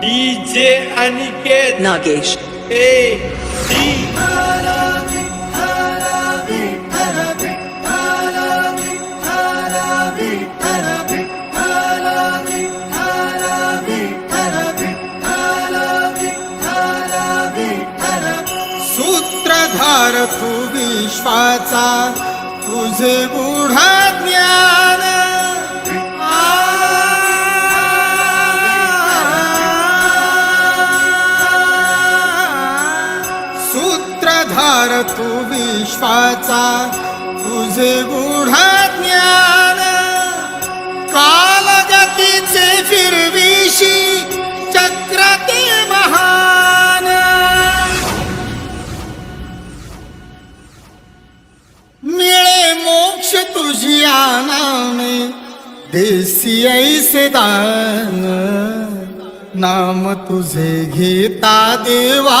DJ Aniket Nagesh. A D. सूत्रधार तू विश्वाचा तुझे गुढ तू विश्वाचा तुझे गुढ ज्ञान. कालगतीचे फिरविशी चक्रते महान. मिळे मोक्ष तुझी आनाने देसी ऐसे दान. नाम तुझे घेता देवा.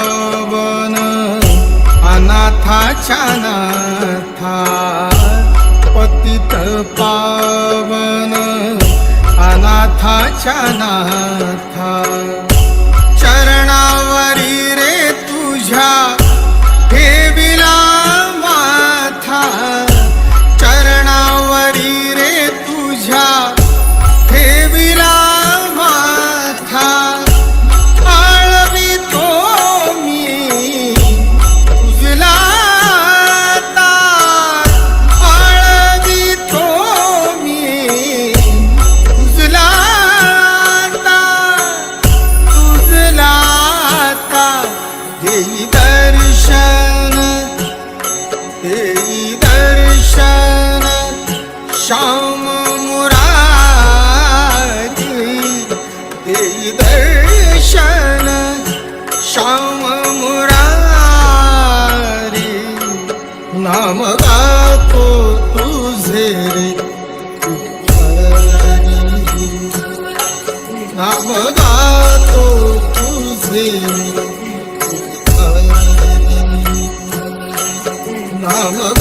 नाथा पतित पावन अनाथाच्या नाथा देई दर्शन हे दर्शन श्याम मुरारी। हे दर्शन श्याम मुरारी। नाम गातो तुझे रे। नाम गातो तुझे नाम